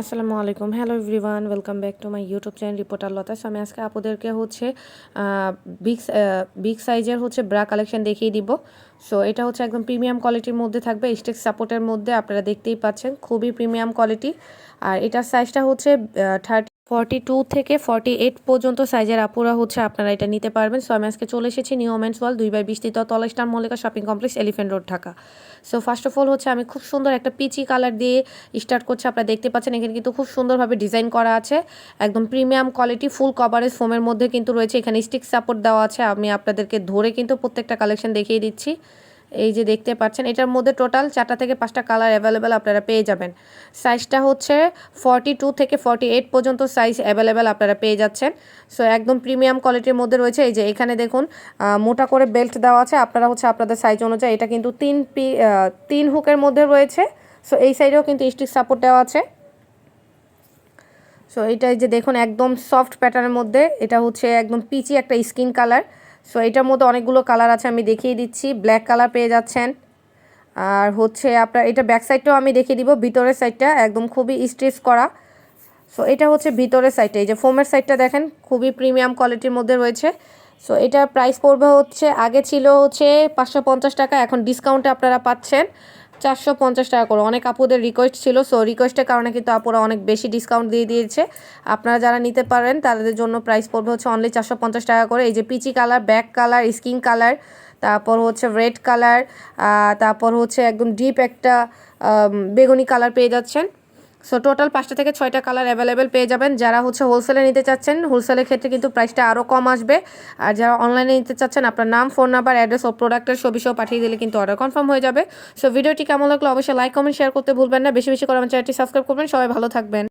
আসসালামু আলাইকুম। Hello everyone welcome back to my YouTube channel reporter Lata so আমি আজকে আপনাদেরকে হচ্ছে বিগ বিগ সাইজের হচ্ছে ব্রা কালেকশন দেখিয়ে দিব। সো এটা হচ্ছে একদম প্রিমিয়াম কোয়ালিটির মধ্যে থাকবে স্টেক সাপোর্টের মধ্যে আপনারা দেখতেই পাচ্ছেন, খুবই প্রিমিয়াম কোয়ালিটি আর এটার সাইজটা হচ্ছে ফর্টি টু থেকে ফর্টি এইট পর্যন্ত সাইজের আপুরা হচ্ছে আপনারা এটা নিতে পারবেন। সো আমি আজকে চলে এসেছি নিউ ওমেন্স ওয়াল দুই বাই বিশ তৃতীয় তলা star Mallika shopping complex elephant road Dhaka. So first of all হচ্ছে আমি খুব সুন্দর একটা পিচি কালার দিয়ে স্টার্ট করছি। আপনারা দেখতে পাচ্ছেন এখানে কিন্তু খুব সুন্দরভাবে ডিজাইন করা আছে। একদম প্রিমিয়াম কোয়ালিটি ফুল কভারেজ ফোমের মধ্যে কিন্তু রয়েছে। এখানে স্টিক সাপোর্ট দেওয়া আছে। আমি আপনাদেরকে ধরে কিন্তু প্রত্যেকটা কালেকশন দেখিয়ে দিচ্ছি। এই যে দেখতে পাচ্ছেন, এটার মধ্যে টোটাল চারটা থেকে পাঁচটা কালার অ্যাভেলেবেল আপনারা পেয়ে যাবেন। সাইজটা হচ্ছে ফর্টি টু থেকে ফর্টি এইট পর্যন্ত সাইজ অ্যাভেলেবেল আপনারা পেয়ে যাচ্ছেন। সো একদম প্রিমিয়াম কোয়ালিটির মধ্যে রয়েছে। এই যে এখানে দেখুন মোটা করে বেল্ট দেওয়া আছে। আপনারা হচ্ছে আপনাদের সাইজ অনুযায়ী এটা কিন্তু তিন পি তিন হুকের মধ্যে রয়েছে। সো এই সাইডেও কিন্তু স্টিক সাপোর্ট দেওয়া আছে। সো এটা যে দেখুন, একদম সফট প্যাটার্নের মধ্যে। এটা হচ্ছে একদম পিচি একটা স্কিন কালার সো এটার মধ্যে অনেকগুলো কালার আছে, আমি দেখিয়ে দিচ্ছি। ব্ল্যাক কালার পেয়ে যাচ্ছেন। আর হচ্ছে আপনার, এটা ব্যাক সাইডটাও আমি দেখিয়ে দিব, ভিতরের সাইডটা একদম খুবই স্ট্রেচ করা। সো এটা হচ্ছে ভিতরের সাইডটা এই যে ফোমের সাইডটা দেখেন, খুবই প্রিমিয়াম কোয়ালিটির মধ্যে রয়েছে। সো এটা প্রাইস পড়বে হচ্ছে, আগে ছিল হচ্ছে পাঁচশো পঞ্চাশ টাকা, এখন ডিসকাউন্টে আপনারা পাচ্ছেন। চারশো পঞ্চাশ টাকা করে। অনেক আপুদের রিকোয়েস্ট ছিল সো রিকোয়েস্টের কারণে কিন্তু আপুরা অনেক বেশি ডিসকাউন্ট দিয়ে দিয়েছে। আপনারা যারা নিতে পারেন, তাদের জন্য প্রাইস পড়বে হচ্ছে অনলি চারশো পঞ্চাশ টাকা করে। এই যে peachy colour back colour skin colour তারপর হচ্ছে রেড কালার তারপর হচ্ছে একদম ডিপ একটা বেগুনি কালার পেয়ে যাচ্ছেন। সো টোটাল পাঁচটা থেকে ছয়টা কালার অ্যাভেলেবেল পেয়ে যাবেন। যারা হচ্ছে হোলসেলে নিতে চাচ্ছেন হোলসেলের ক্ষেত্রে কিন্তু প্রাইসটা আরও কম আসবে। আর যারা অনলাইনে নিতে চাচ্ছেন, আপনার নাম ফোন নাম্বার অ্যাড্রেস ও প্রোডাক্টের ছবি সহ পাঠিয়ে দিলে কিন্তু অর্ডার কনফার্ম হয়ে যাবে। সো ভিডিওটি কেমন লাগল অবশ্যই লাইক কমেন্ট শেয়ার করতে ভুলবেন না। বেশি বেশি করে আমার চ্যানেলটি সাবস্ক্রাইব করবেন। সবাই ভালো থাকবেন।